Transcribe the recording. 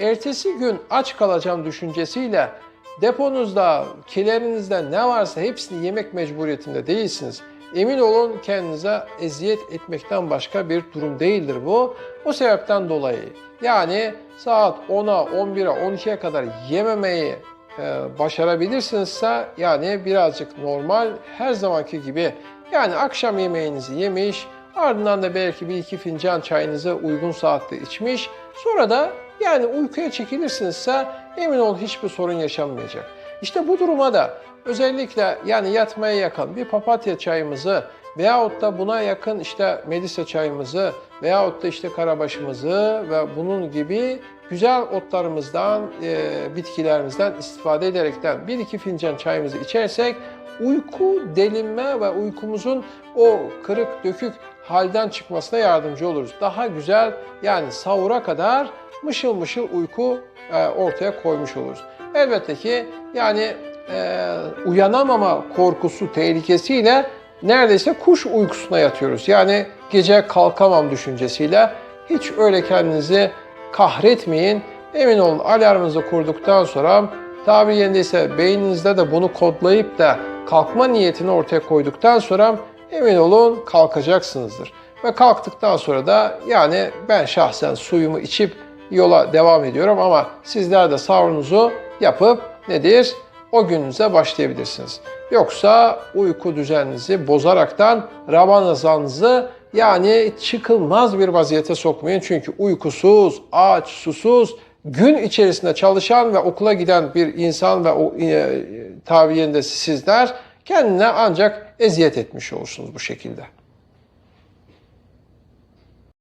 ertesi gün aç kalacağım düşüncesiyle deponuzda, kilerinizde ne varsa hepsini yemek mecburiyetinde değilsiniz. Emin olun kendinize eziyet etmekten başka bir durum değildir bu. O sebepten dolayı yani saat 10'a, 11'e, 12'ye kadar yememeyi e, başarabilirsinizse yani birazcık normal her zamanki gibi yani akşam yemeğinizi yemiş ardından da belki bir iki fincan çayınızı uygun saatte içmiş sonra da yani uykuya çekilirsinizse emin olun hiçbir sorun yaşanmayacak. İşte bu duruma da özellikle yani yatmaya yakın bir papatya çayımızı veyahut da buna yakın işte melisa çayımızı veyahut da işte karabaşımızı ve bunun gibi güzel otlarımızdan, e, bitkilerimizden istifade ederekten bir iki fincan çayımızı içersek uyku delinme ve uykumuzun o kırık dökük halden çıkmasına yardımcı oluruz. Daha güzel yani sahura kadar mışıl mışıl uyku e, ortaya koymuş oluruz. Elbette ki yani e, uyanamama korkusu tehlikesiyle neredeyse kuş uykusuna yatıyoruz. Yani gece kalkamam düşüncesiyle hiç öyle kendinizi kahretmeyin. Emin olun alarmınızı kurduktan sonra tabiri yerindeyse beyninizde de bunu kodlayıp da kalkma niyetini ortaya koyduktan sonra emin olun kalkacaksınızdır. Ve kalktıktan sonra da yani ben şahsen suyumu içip yola devam ediyorum ama sizler de sahurunuzu yapıp nedir? O gününüze başlayabilirsiniz. Yoksa uyku düzeninizi bozaraktan Ramazanınızı yani çıkılmaz bir vaziyete sokmayın. Çünkü uykusuz, aç, susuz, gün içerisinde çalışan ve okula giden bir insan ve o e, tabirinde sizler kendine ancak eziyet etmiş olursunuz bu şekilde.